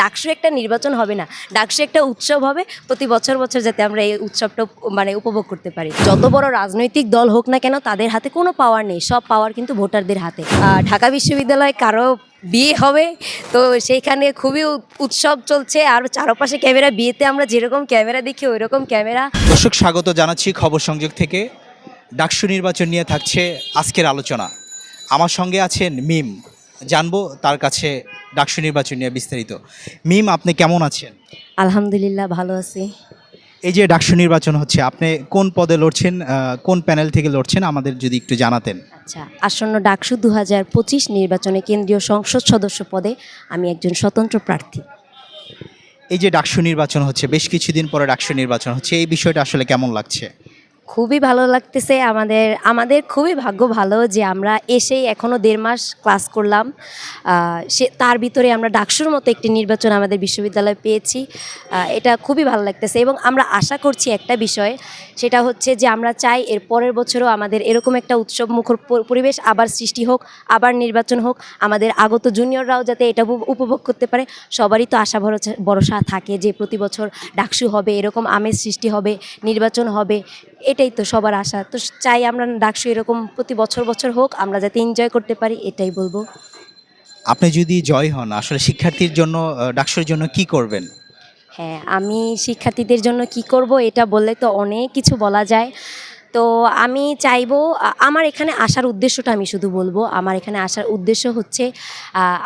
ডাকসু একটা নির্বাচন হবে না, ডাকসু একটা উৎসব হবে, প্রতি বছর বছর যাতে আমরা এই উৎসবটা মানে উপভোগ করতে পারি। যত বড় রাজনৈতিক দল হোক না কেন, তাদের হাতে কোনো পাওয়ার নেই, সব পাওয়ার কিন্তু ভোটারদের হাতে। ঢাকা বিশ্ববিদ্যালয়ে কারও বিয়ে হবে, তো সেইখানে খুবই উৎসব চলছে, আর চারপাশে ক্যামেরা, বিয়েতে আমরা যেরকম ক্যামেরা দেখি ওই রকম ক্যামেরা। দর্শক, স্বাগত জানাচ্ছি খবর সংযোগ থেকে। ডাকসু নির্বাচন নিয়ে থাকছে আজকের আলোচনা। আমার সঙ্গে আছেন মিম। জানব তার কাছে ডাকসু নির্বাচন নিয়ে বিস্তারিত। মিম আপনি কেমন আছেন? আলহামদুলিল্লাহ ভালো আছি। এই যে ডাকসু নির্বাচন হচ্ছে আপনি কোন পদে লড়ছেন কোন প্যানেল থেকে লড়ছেন আমাদের যদি একটু জানাতেন। আচ্ছা আসন্ন ডাকসু দু হাজার পঁচিশ নির্বাচনে কেন্দ্রীয় সংসদ সদস্য পদে আমি একজন স্বতন্ত্র প্রার্থী। এই যে ডাকসু নির্বাচন হচ্ছে বেশ কিছুদিন পরে ডাকসু নির্বাচন হচ্ছে এই বিষয়টা আসলে কেমন লাগছে? খুবই ভালো লাগতেছে। আমাদের আমাদের খুবই ভাগ্য ভালো যে আমরা এসেই এখনও দেড় মাস ক্লাস করলাম। সে, তার ভিতরে আমরা ডাকসুর মতো একটি নির্বাচন আমাদের বিশ্ববিদ্যালয়ে পেয়েছি। এটা খুবই ভালো লাগতেছে এবং আমরা আশা করছি একটা বিষয়, সেটা হচ্ছে যে আমরা চাই এর পরের বছরও আমাদের এরকম একটা উৎসব মুখর পরিবেশ আবার সৃষ্টি হোক, আবার নির্বাচন হোক। আমাদের আগত জুনিয়ররাও যাতে এটা উপভোগ করতে পারে, সবারই তো আশা ভরসা ভরসা থাকে যে প্রতি বছর ডাকসু হবে, এরকম আমেজ সৃষ্টি হবে, নির্বাচন হবে। এটাই তো সবার আশা। তো চাই আমরা ডাকসু এরকম প্রতি বছর বছর হোক আমরা যাতে এনজয় করতে পারি এটাই বলব। আপনি যদি জয় হন আসলে শিক্ষার্থীর জন্য ডাকসুর জন্য কি করবেন? হ্যাঁ আমি শিক্ষার্থীদের জন্য কি করব এটা বললে তো অনেক কিছু বলা যায়। তো আমি চাইব আমার এখানে আসার উদ্দেশ্যটা আমি শুধু বলব। আমার এখানে আসার উদ্দেশ্য হচ্ছে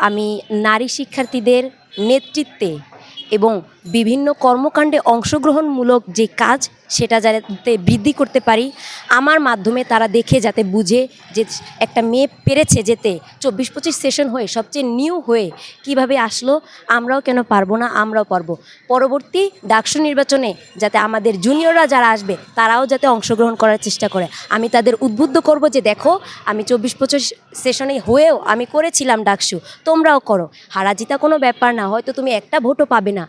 আমি নারী শিক্ষার্থীদের নেতৃত্বে এবং বিভিন্ন কর্মকাণ্ডে অংশগ্রহণমূলক যে কাজ, সেটা যাতে বৃদ্ধি করতে পারি, আমার মাধ্যমে তারা দেখে যাতে বুঝে যে একটা মেয়ে পেরেছে যেতে, চব্বিশ পঁচিশ সেশন হয়ে, সবচেয়ে নিউ হয়ে কীভাবে আসলো, আমরাও কেন পারব না, আমরাও পারব। পরবর্তী ডাকসু নির্বাচনে যাতে আমাদের জুনিয়ররা যারা আসবে, তারাও যাতে অংশগ্রহণ করার চেষ্টা করে। আমি তাদের উদ্বুদ্ধ করব যে দেখো, আমি চব্বিশ পঁচিশ সেশনে হয়েও আমি করেছিলাম ডাকসু, তোমরাও করো। হারাজিতা কোনো ব্যাপার না, হয়তো তুমি একটা ভোটও পাবে না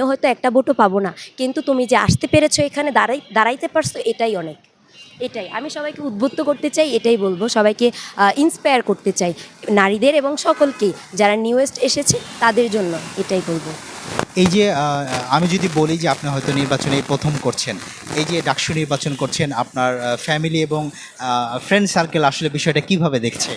আমিও হয়তো একটা ভোটও পাবো না। কিন্তু তুমি যে আসতে পেরেছ এখানে, দাঁড়াই, দাঁড়াইতে পারছ, এটাই অনেক। এটাই। আমি সবাইকে উদ্বুদ্ধ করতে চাই, এটাই বলব। সবাইকে ইন্সপায়ার করতে চাই নারীদের এবং সকলকে, যারা নিউয়েস্ট এসেছে, তাদের জন্য এটাই বলব। এই যে আমি যদি বলি যে আপনি হয়তো নির্বাচনে প্রথম করছেন, এই যে ডাকসু নির্বাচন করছেন, আপনার ফ্যামিলি এবং ফ্রেন্ড সার্কেল আসলে বিষয়টা কীভাবে দেখছে?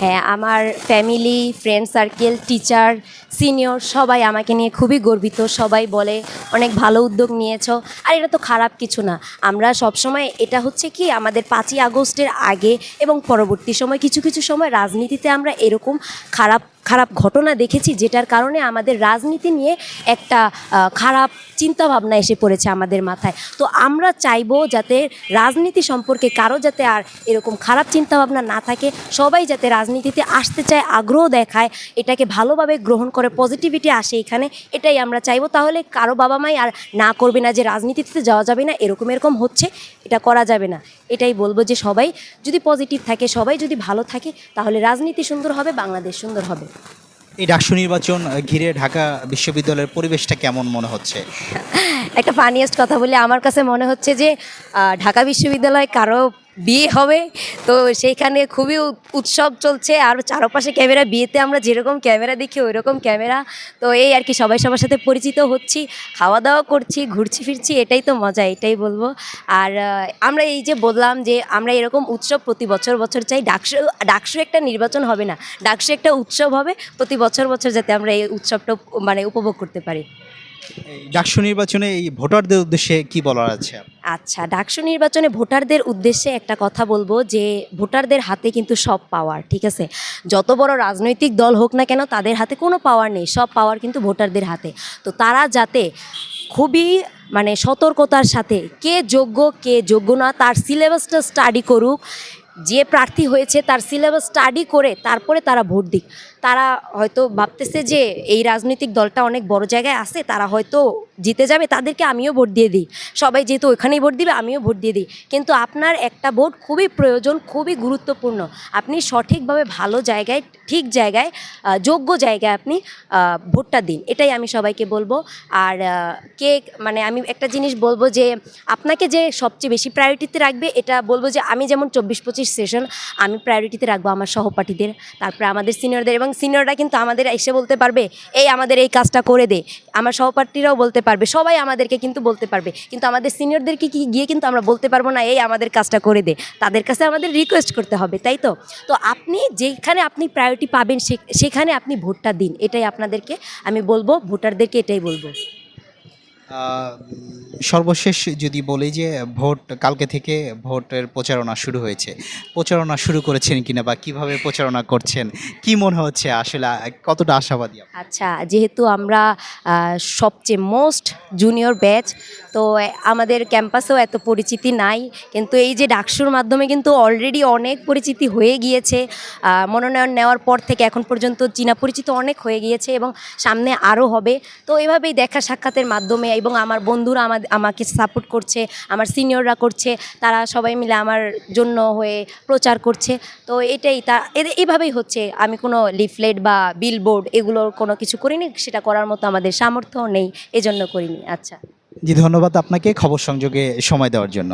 হ্যাঁ আমার family friend circle teacher senior সবাই আমাকে নিয়ে খুবই গর্বিত। সবাই বলে, অনেক ভালো উদ্যোগ নিয়েছ। আর এটা তো খারাপ কিছু না। আমরা সবসময় এটা হচ্ছে কি, আমাদের পাঁচই আগস্টের আগে এবং পরবর্তী সময় কিছু কিছু সময় রাজনীতিতে আমরা এরকম খারাপ খারাপ ঘটনা দেখেছি যেটার কারণে আমাদের রাজনীতি নিয়ে একটা খারাপ চিন্তা ভাবনা এসে পড়েছে আমাদের মাথায়। তো আমরা চাইব যাতে রাজনীতি সম্পর্কে কারও যাতে আর এরকম খারাপ চিন্তা ভাবনা না থাকে, সবাই যাতে রাজনীতিতে আসতে চায়, আগ্রহ দেখায়, এটাকে ভালোভাবে গ্রহণ করে পজিটিভিটি আসে এখানে, এটাই আমরা চাইব। তাহলে কারও বাবা মাই আর না করবে না যে রাজনীতিতে যাওয়া যাবে না, এরকম এরকম হচ্ছে, এটা করা যাবে না। এটাই বলব যে সবাই যদি পজিটিভ থাকে, সবাই যদি ভালো থাকে, তাহলে রাজনীতি সুন্দর হবে, বাংলাদেশ সুন্দর হবে। এই ডাকসু নির্বাচন ঘিরে ঢাকা বিশ্ববিদ্যালয়ের পরিবেশটা কেমন মনে হচ্ছে? একটা ফানিয়েস্ট কথা বলি, আমার কাছে মনে হচ্ছে যে ঢাকা বিশ্ববিদ্যালয় কারও বিয়ে হবে। তো সেইখানে খুবই উৎসব চলছে। আর চারপাশে ক্যামেরা, বিয়েতে আমরা যেরকম ক্যামেরা দেখি ওই রকম ক্যামেরা। তো এই আর কি, সবাই সবার সাথে পরিচিত হচ্ছি খাওয়া দাওয়া করছি, ঘুরছি ফিরছি, এটাই তো মজা, এটাই বলব। আর আমরা এই যে বললাম যে আমরা এরকম উৎসব প্রতি বছর বছর চাই, ডাকসু ডাকসু একটা নির্বাচন হবে না। ডাকসু একটা উৎসব হবে, প্রতি বছর বছর যাতে আমরা এই উৎসবটা মানে উপভোগ করতে পারি। ডাকসু নির্বাচনে এই ভোটারদের উদ্দেশ্যে কি বলার আছে? আচ্ছা ডাকসু নির্বাচনে ভোটারদের উদ্দেশ্যে একটা কথা বলব যে ভোটারদের হাতে কিন্তু সব পাওয়ার ঠিক আছে? যত বড় রাজনৈতিক দল হোক না কেন, তাদের হাতে কোনো পাওয়ার নেই, সব পাওয়ার কিন্তু ভোটারদের হাতে। তো তারা যাতে খুবই মানে সতর্কতার সাথে কে যোগ্য কে যোগ্য না, তার সিলেবাসটা স্টাডি করুক যে প্রার্থী হয়েছে, তার সিলেবাস স্টাডি করে তারপরে তারা ভোট দিক। তারা হয়তো ভাবতেছে যে এই রাজনৈতিক দলটা অনেক বড় জায়গায় আছে, তারা হয়তো জিতে যাবে, তাদেরকে আমিও ভোট দিয়ে দিই। সবাই যেহেতু ওইখানেই ভোট দিবে, আমিও ভোট দিয়ে দিই। কিন্তু আপনার একটা ভোট খুবই প্রয়োজন, খুবই গুরুত্বপূর্ণ। আপনি সঠিকভাবে ভালো জায়গায় ঠিক জায়গায় যোগ্য জায়গায় আপনি ভোটটা দিন। এটাই আমি সবাইকে বলব। আর কে মানে আমি একটা জিনিস বলব যে, আপনাকে যে সবচেয়ে বেশি প্রায়োরিটিতে রাখবে, এটা বলব যে, আমি যেমন চব্বিশ পঁচিশ সেশন আমি প্রায়োরিটিতে রাখব আমার সহপাঠীদের, তারপরে আমাদের সিনিয়রদের এবং সিনিয়ররা কিন্তু আমাদের এসে বলতে পারবে, এই আমাদের এই কাজটা করে দে। আমার সহপাঠীরাও বলতে পারবে, সবাই আমাদেরকে কিন্তু বলতে পারবে। কিন্তু আমাদের সিনিয়রদেরকে কি গিয়ে কিন্তু আমরা বলতে পারব না, এই আমাদের কাজটা করে দে। তাদের কাছে আমাদের রিকোয়েস্ট করতে হবে, তাই তো? তো আপনি যেখানে আপনি প্রায়োরিটি পাবেন সে- সেখানে আপনি ভোটটা দিন। এটাই আপনাদেরকে আমি বলব ভোটারদেরকে এটাই বলব। সর্বশেষ যদি বলি যে ভোট কালকে থেকে ভোটের প্রচারণা শুরু হয়েছে। প্রচারণা শুরু করেছেন কিনা বা কীভাবে প্রচারণা করছেন, কি মনে হচ্ছে আসলে, কতটা আশাবাদী আচ্ছা যেহেতু আমরা সবচেয়ে মোস্ট জুনিয়র ব্যাচ তো আমাদের ক্যাম্পাসেও এত পরিচিতি নাই। কিন্তু এই যে ডাকসুর মাধ্যমে কিন্তু অলরেডি অনেক পরিচিতি হয়ে গিয়েছে। মনোনয়ন নেওয়ার পর থেকে এখন পর্যন্ত চীনা পরিচিত অনেক হয়ে গিয়েছে এবং সামনে আরও হবে। তো এভাবেই দেখা সাক্ষাতের মাধ্যমে এবং আমার বন্ধুরা আমার আমাকে সাপোর্ট করছে, আমার সিনিয়ররা করছে, তারা সবাই মিলে আমার জন্য হয়ে প্রচার করছে। তো এটাই তা এভাবেই হচ্ছে। আমি কোনো লিফলেট বা বিলবোর্ড এগুলোর কোনো কিছু করিনি, সেটা করার মতো আমাদের সামর্থ্য নেই, এজন্য করিনি। আচ্ছা। জি, ধন্যবাদ আপনাকে খবর সংযোগে সময় দেওয়ার জন্য।